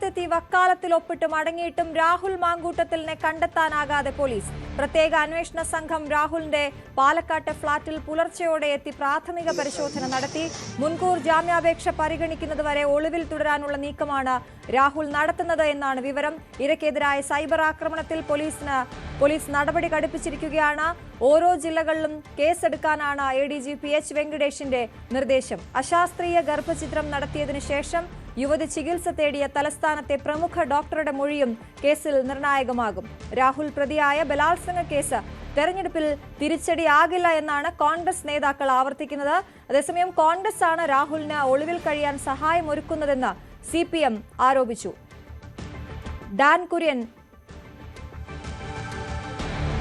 സ്ഥലത്തെത്തി വക്കാലത്തിൽ ഒപ്പിട്ട് മടങ്ങിയിട്ടും രാഹുൽ മാങ്കൂട്ടത്തിലിനെ കണ്ടെത്താനാകാതെ പോലീസ്. പ്രത്യേക അന്വേഷണ സംഘം രാഹുലിന്റെ പാലക്കാട്ടെ ഫ്ളാറ്റിൽ പുലർച്ചെയോടെ എത്തി പ്രാഥമിക പരിശോധന നടത്തി. മുൻകൂർ ജാമ്യാപേക്ഷ പരിഗണിക്കുന്നതുവരെ ഒളിവിൽ തുടരാനുള്ള നീക്കമാണ് രാഹുൽ നടത്തുന്നത് എന്നാണ് വിവരം. ഇരയ്ക്കെതിരായ സൈബർ ആക്രമണത്തിൽ പോലീസിന് പോലീസ് നടപടി കടുപ്പിച്ചിരിക്കുകയാണ്. ഓരോ ജില്ലകളിലും കേസെടുക്കാനാണ് A D G P H വെങ്കടേഷിന്റെ നിർദ്ദേശം. അശാസ്ത്രീയ ഗർഭചിത്രം നടത്തിയതിനു ശേഷം യുവതി ചികിത്സ തേടിയ തലസ്ഥാനത്തെ പ്രമുഖ ഡോക്ടറുടെ മൊഴിയും കേസിൽ നിർണായകമാകും. രാഹുൽ പ്രതിയായ ബലാത്സംഗ കേസ് തെരഞ്ഞെടുപ്പിൽ തിരിച്ചടിയാകില്ല എന്നാണ് കോൺഗ്രസ് നേതാക്കൾ ആവർത്തിക്കുന്നത്. അതേസമയം കോൺഗ്രസ് ആണ് രാഹുലിന് ഒളിവിൽ കഴിയാൻ സഹായമൊരുക്കുന്നതെന്ന് സി പി എം ആരോപിച്ചു. ഡാൻ കുര്യൻ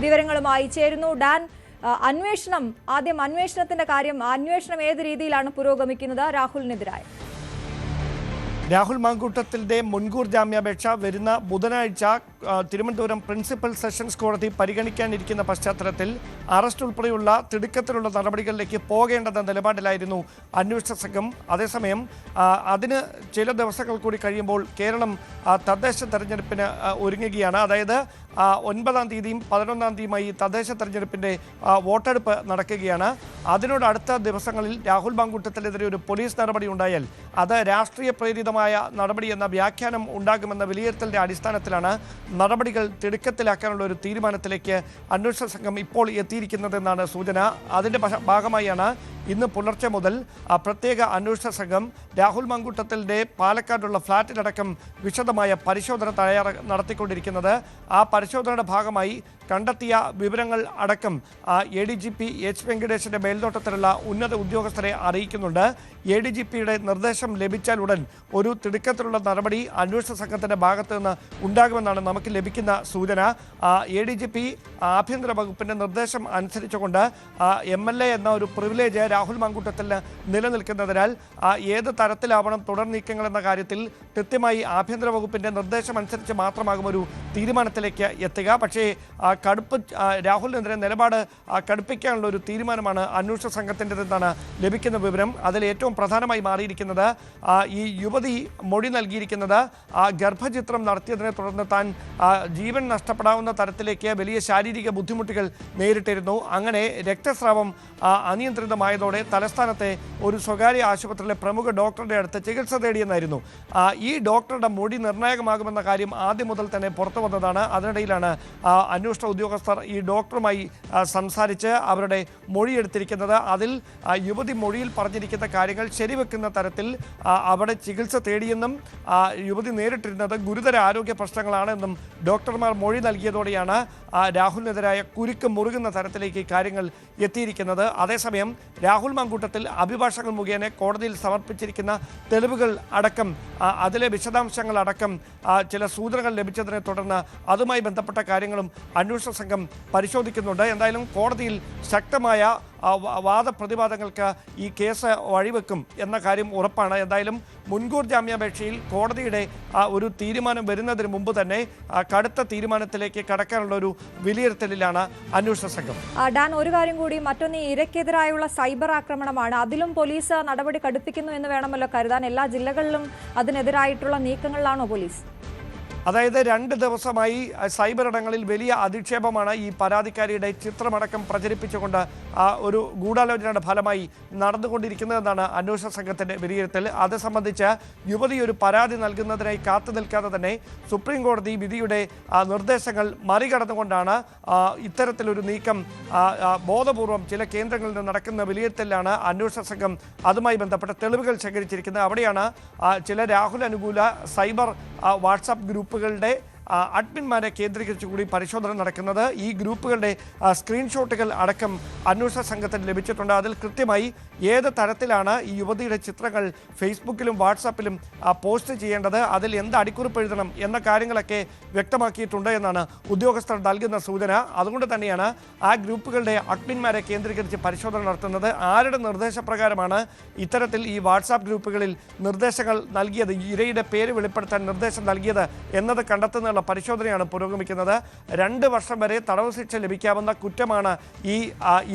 വിവരങ്ങളുമായി ചേരുന്നു. ഡാൻ അന്വേഷണം ആദ്യം അന്വേഷണത്തിന്റെ കാര്യം അന്വേഷണം ഏത് രീതിയിലാണ് പുരോഗമിക്കുന്നത് രാഹുലിനെതിരായ? രാഹുൽ മാങ്കൂട്ടത്തിന്റെ മുൻകൂർ ജാമ്യാപേക്ഷ വരുന്ന ബുധനാഴ്ച തിരുവനന്തപുരം പ്രിൻസിപ്പൽ സെഷൻസ് കോടതി പരിഗണിക്കാനിരിക്കുന്ന പശ്ചാത്തലത്തിൽ അറസ്റ്റ് ഉൾപ്പെടെയുള്ള തിടുക്കത്തിലുള്ള നടപടികളിലേക്ക് പോകേണ്ടെന്ന നിലപാടിലായിരുന്നു അന്വേഷണ സംഘം. അതേസമയം അതിന് ചില ദിവസങ്ങൾ കൂടി കഴിയുമ്പോൾ കേരളം തദ്ദേശ തെരഞ്ഞെടുപ്പിന് ഒരുങ്ങുകയാണ്. അതായത് ഒൻപതാം തീയതിയും പതിനൊന്നാം തീയതിയുമായി തദ്ദേശ തെരഞ്ഞെടുപ്പിന്റെ വോട്ടെടുപ്പ് നടക്കുകയാണ്. അതിനോട് അടുത്ത ദിവസങ്ങളിൽ രാഹുൽ മാങ്കൂട്ടത്തിനെതിരെ ഒരു പോലീസ് നടപടി ഉണ്ടായാൽ അത് രാഷ്ട്രീയ പ്രേരിതമായ നടപടി എന്ന വ്യാഖ്യാനം ഉണ്ടാകുമെന്ന വിലയിരുത്തലിന്റെ അടിസ്ഥാനത്തിലാണ് നടപടികൾ തിടുക്കത്തിലാക്കാനുള്ള ഒരു തീരുമാനത്തിലേക്ക് അന്വേഷണ സംഘം ഇപ്പോൾ എത്തിയിരിക്കുന്നതെന്നാണ് സൂചന. അതിന്റെ ഭാഗമായാണ് ഇന്ന് പുലർച്ചെ മുതൽ പ്രത്യേക അന്വേഷണ സംഘം രാഹുൽ മാങ്കൂട്ടത്തിന്റെ പാലക്കാടുള്ള ഫ്ളാറ്റിലടക്കം വിശദമായ പരിശോധന തയ്യാറ നടത്തിക്കൊണ്ടിരിക്കുന്നത്. ആ പരിശോധനയുടെ ഭാഗമായി കണ്ടെത്തിയ വിവരങ്ങൾ അടക്കം A D G P H വെങ്കടേഷിന്റെ മേൽനോട്ടത്തിലുള്ള ഉന്നത ഉദ്യോഗസ്ഥരെ അറിയിക്കുന്നുണ്ട്. എ ഡി ജി പിയുടെ നിർദ്ദേശം ലഭിച്ചാൽ ഉടൻ ഒരു തിടുക്കത്തിലുള്ള നടപടി അന്വേഷണ സംഘത്തിന്റെ ഭാഗത്തു നിന്ന് ഉണ്ടാകുമെന്നാണ് നമുക്ക് ലഭിക്കുന്ന സൂചന. എ ഡി ജി പി ആഭ്യന്തര വകുപ്പിന്റെ നിർദ്ദേശം അനുസരിച്ചുകൊണ്ട് എം എൽ എ എന്ന ഒരു പ്രിവിലേജ് രാഹുൽ മാങ്കൂട്ടത്തിന് നിലനിൽക്കുന്നതിനാൽ ഏത് തരത്തിലാവണം തുടർ നീക്കങ്ങൾ എന്ന കാര്യത്തിൽ കൃത്യമായി ആഭ്യന്തര വകുപ്പിന്റെ നിർദ്ദേശം അനുസരിച്ച് മാത്രമാകും ഒരു തീരുമാനത്തിലേക്ക് എത്തുക. പക്ഷേ കടുപ്പ് രാഹുലിനെതിരെ നിലപാട് കടുപ്പിക്കാനുള്ള ഒരു തീരുമാനമാണ് അന്വേഷണ സംഘത്തിന്റെതെന്നാണ് ലഭിക്കുന്ന വിവരം. അതിൽ ഏറ്റവും പ്രധാനമായി മാറിയിരിക്കുന്നത് ഈ യുവതി മൊഴി നൽകിയിരിക്കുന്നത് ഗർഭചിത്രം നടത്തിയതിനെ തുടർന്ന് താൻ ജീവൻ നഷ്ടപ്പെടാവുന്ന തരത്തിലേക്ക് വലിയ ശാരീരിക ബുദ്ധിമുട്ടുകൾ നേരിട്ടിരുന്നു. അങ്ങനെ രക്തസ്രാവം ആ, അനിയന്ത്രിതമായതോടെ തലസ്ഥാനത്തെ ഒരു സ്വകാര്യ ആശുപത്രിയിലെ പ്രമുഖ ഡോക്ടറുടെ അടുത്ത് ചികിത്സ തേടിയെന്നായിരുന്നു. ഈ ഡോക്ടറുടെ മൊഴി നിർണായകമാകുമെന്ന കാര്യം ആദ്യം മുതൽ തന്നെ പുറത്തു വന്നതാണ്. അതിനിടയിലാണ് അന്വേഷണ ഉദ്യോഗസ്ഥർ ഈ ഡോക്ടറുമായി സംസാരിച്ച് അവരുടെ മൊഴിയെടുത്തിരിക്കുന്നത് അതിൽ യുവതി മൊഴിയിൽ പറഞ്ഞിരിക്കുന്ന കാര്യങ്ങൾ ശരിവെക്കുന്ന തരത്തിൽ അവിടെ ചികിത്സ തേടിയെന്നും യുവതി നേരിട്ടിരുന്നത് ഗുരുതര ആരോഗ്യ പ്രശ്നങ്ങളാണെന്നും ഡോക്ടർമാർ മൊഴി നൽകിയതോടെയാണ് രാഹുലിനെതിരായ കുരുക്ക് മുറുകുന്ന തരത്തിലേക്ക് കാര്യങ്ങൾ എത്തിയിരിക്കുന്നത്. അതേസമയം രാഹുൽ മാങ്കൂട്ടത്തിൽ അഭിഭാഷകർ മുഖേന കോടതിയിൽ സമർപ്പിച്ചിരിക്കുന്ന തെളിവുകൾ അടക്കം അതിലെ വിശദാംശങ്ങൾ അടക്കം ചില സൂചനകൾ ലഭിച്ചതിനെ തുടർന്ന് അതുമായി ബന്ധപ്പെട്ട കാര്യങ്ങളും അന്വേഷണ സംഘം പരിശോധിക്കുന്നുണ്ട്. എന്തായാലും കോടതിയിൽ ശക്തമായ വാദപ്രതിവാദങ്ങൾക്ക് ഈ കേസ് വഴിവെക്കും എന്ന കാര്യം ഉറപ്പാണ്. എന്തായാലും മുൻകൂർ ജാമ്യാപേക്ഷയിൽ കോടതിയുടെ ഒരു തീരുമാനം വരുന്നതിന് മുമ്പ് തന്നെ കടുത്ത തീരുമാനത്തിലേക്ക് കടക്കാനുള്ള ഒരു വിലയിരുത്തലിലാണ് അന്വേഷണ സംഘം. ഡാൻ ഒരു കാര്യം കൂടി. മറ്റൊന്ന് ഈ ഇരയ്ക്കെതിരായുള്ള സൈബർ ആക്രമണമാണ്. അതിലും പോലീസ് നടപടി കടുപ്പിക്കുന്നു എന്ന് വേണമല്ലോ കരുതാൻ. എല്ലാ ജില്ലകളിലും അതിനെതിരായിട്ടുള്ള നീക്കങ്ങളിലാണോ പോലീസ്? അതായത് രണ്ട് ദിവസമായി സൈബർ ഇടങ്ങളിൽ വലിയ അധിക്ഷേപമാണ് ഈ പരാതിക്കാരിയുടെ ചിത്രമടക്കം പ്രചരിപ്പിച്ചുകൊണ്ട് ഒരു ഗൂഢാലോചനയുടെ ഫലമായി നടന്നുകൊണ്ടിരിക്കുന്നതെന്നാണ് അന്വേഷണ സംഘത്തിന്റെ വിലയിരുത്തൽ. അത് സംബന്ധിച്ച് യുവതി ഒരു പരാതി നൽകുന്നതിനായി കാത്തു നിൽക്കാതെ തന്നെ സുപ്രീം കോടതി വിധിയുടെ നിർദ്ദേശങ്ങൾ മറികടന്നുകൊണ്ടാണ് ഇത്തരത്തിലൊരു നീക്കം ബോധപൂർവം ചില കേന്ദ്രങ്ങളിൽ നിന്ന് നടക്കുന്ന വിലയിരുത്തലിലാണ് അന്വേഷണ സംഘം അതുമായി ബന്ധപ്പെട്ട തെളിവുകൾ ശേഖരിച്ചിരിക്കുന്നത്. അവിടെയാണ് ചില രാഹുൽ അനുകൂല സൈബർ വാട്സാപ്പ് ഗ്രൂപ്പുകളുടെ ആ, അഡ്മിന്മാരെ കേന്ദ്രീകരിച്ചുകൂടി പരിശോധന നടക്കുന്നത് ഈ ഗ്രൂപ്പുകളുടെ സ്ക്രീൻഷോട്ടുകൾ അടക്കം അന്വേഷണ സംഘത്തിന് ലഭിച്ചിട്ടുണ്ട്. അതിൽ കൃത്യമായി ഏത് തരത്തിലാണ് ഈ യുവതിയുടെ ചിത്രങ്ങൾ ഫേസ്ബുക്കിലും വാട്സാപ്പിലും പോസ്റ്റ് ചെയ്യേണ്ടത് അതിൽ എന്ത് അടിക്കുറിപ്പ് എഴുതണം എന്ന കാര്യങ്ങളൊക്കെ വ്യക്തമാക്കിയിട്ടുണ്ട് എന്നാണ് ഉദ്യോഗസ്ഥർ നൽകുന്ന സൂചന. അതുകൊണ്ട് തന്നെയാണ് ആ ഗ്രൂപ്പുകളുടെ അഡ്മിന്മാരെ കേന്ദ്രീകരിച്ച് പരിശോധന നടത്തുന്നത്. ആരുടെ നിർദ്ദേശപ്രകാരമാണ് ഇത്തരത്തിൽ ഈ വാട്സാപ്പ് ഗ്രൂപ്പുകളിൽ നിർദ്ദേശങ്ങൾ നൽകിയത്? ഇരയുടെ പേര് വെളിപ്പെടുത്താൻ നിർദ്ദേശം നൽകിയത് എന്നത് കണ്ടെത്തുന്നതിനുള്ള പരിശോധനയാണ് പുരോഗമിക്കുന്നത്. രണ്ട് വർഷം വരെ തടവ് ശിക്ഷ ലഭിക്കാവുന്ന കുറ്റമാണ് ഈ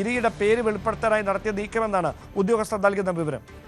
ഇരയുടെ പേര് വെളിപ്പെടുത്താനായി നടത്തിയ നീക്കമെന്നാണ് ഉദ്യോഗസ്ഥർ നൽകുന്ന വിവരം.